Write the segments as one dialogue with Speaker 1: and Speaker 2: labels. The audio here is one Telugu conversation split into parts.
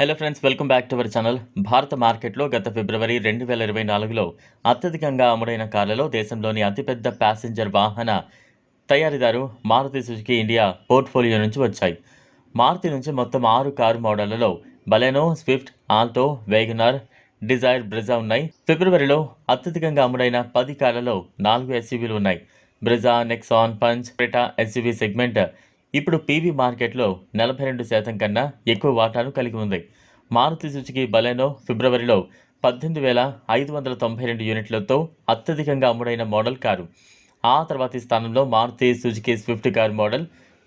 Speaker 1: Hello friends welcome back to our channel భారత మార్కెట్లో గత ఫిబ్రవరి రెండు వేల ఇరవై నాలుగులో అత్యధికంగా అమ్ముడైన కార్లలో దేశంలోని అతిపెద్ద ప్యాసింజర్ వాహన తయారీదారు మారుతి సుజుకి ఇండియా పోర్ట్ఫోలియో నుంచి వచ్చాయి. మారుతి నుంచి మొత్తం ఆరు car మోడళ్ళలో Baleno Swift Alto WagonR Dzire Brezza ఉన్నాయి. ఫిబ్రవరిలో అత్యధికంగా అమ్ముడైన పది కార్లలో నాలుగు ఎస్యూవీలు ఉన్నాయి. Brezza Nexon Punch Creta SUV segment ఇప్పుడు పీవీ మార్కెట్లో నలభై రెండు శాతం కన్నా ఎక్కువ వాటాను కలిగి ఉంది. మారుతి సుజుకి బలెనో ఫిబ్రవరిలో పద్దెనిమిది వేల ఐదు వందల తొంభై రెండు యూనిట్లతో అత్యధికంగా అమ్ముడైన మోడల్ కారు. ఆ తర్వాతి స్థానంలో Maruti Suzuki Swift car model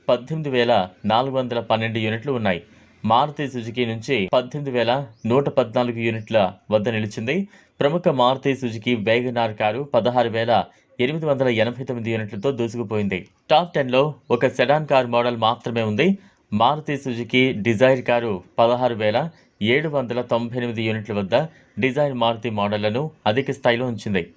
Speaker 1: పద్దెనిమిది వేల నాలుగు వందల పన్నెండు యూనిట్లు ఉన్నాయి. మారుతి సుజుకి నుంచి పద్దెనిమిది వేల నూట పద్నాలుగు యూనిట్ల వద్ద నిలిచింది. ప్రముఖ మారుతి సుజుకి వేగనార్ కారు పదహారు వేల ఎనిమిది వందల ఎనభై తొమ్మిది యూనిట్లతో దూసుకుపోయింది. టాప్ టెన్లో ఒక సెడాన్ కారు మోడల్ మాత్రమే ఉంది. మారుతి సుజుకి డిజైర్ కారు పదహారు వేల ఏడు వందల తొంభై ఎనిమిది యూనిట్ల వద్ద డిజైర్ మారుతి మోడళ్ళను అధిక స్థాయిలో ఉంచింది.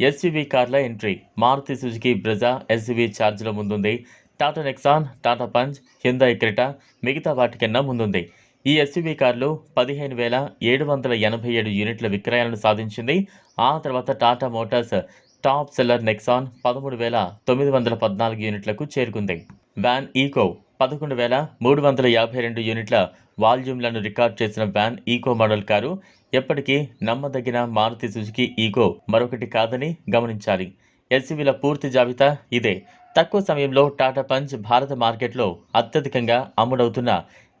Speaker 1: ఎస్యూవీ కార్ల entry. Maruti Suzuki Brezza SUV ఛార్జ్లో ముందుంది. Tata Nexon Tata Punch Hyundai Creta మిగతా వాటికన్నా ముందుంది. ఈ ఎస్యూవీ కార్లు పదిహేను వేల ఏడు వందల ఎనభై ఏడు యూనిట్ల విక్రయాలను సాధించింది. ఆ తర్వాత Tata Motors top seller Nexon పదమూడు వేల తొమ్మిది వందల పద్నాలుగు యూనిట్లకు చేరుకుంది. వ్యాన్ ఈకో పదకొండు వేల మూడు వందల యాభై రెండు యూనిట్ల వాల్యూమ్లను రికార్డ్ చేసిన వ్యాన్ ఈకో మోడల్ కారు ఎప్పటికీ నమ్మదగిన మారుతి సుజుకి ఈకో మరొకటి కాదని గమనించాలి. ఎస్యూవీల పూర్తి జాబితా ఇదే. తక్కువ సమయంలో టాటా పంచ్ భారత మార్కెట్లో అత్యధికంగా అమ్ముడవుతున్న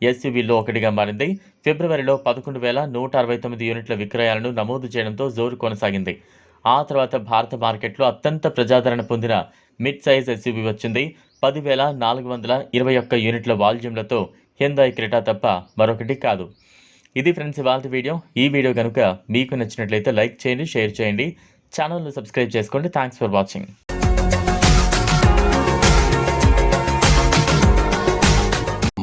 Speaker 1: ఎస్యూవీలో ఒకటిగా మారింది. ఫిబ్రవరిలో పదకొండు వేల నూట అరవై తొమ్మిది యూనిట్ల విక్రయాలను నమోదు చేయడంతో జోరు కొనసాగింది. ఆ తర్వాత భారత మార్కెట్లో అత్యంత ప్రజాదరణ పొందిన మిడ్ సైజ్ ఎస్యూవీ వచ్చింది. పదివేల నాలుగు వందల ఇరవై ఒక్క యూనిట్ల వాల్యూమ్లతో హెందాయ్ క్రెటా తప్ప మరొకటి కాదు. ఇది ఫ్రెండ్స్ ఇవాళ వీడియో. ఈ వీడియో కనుక మీకు నచ్చినట్లయితే లైక్ చేయండి షేర్ చేయండి. ఛానల్ను సబ్స్క్రైబ్ చేసుకోండి. Thanks for watching.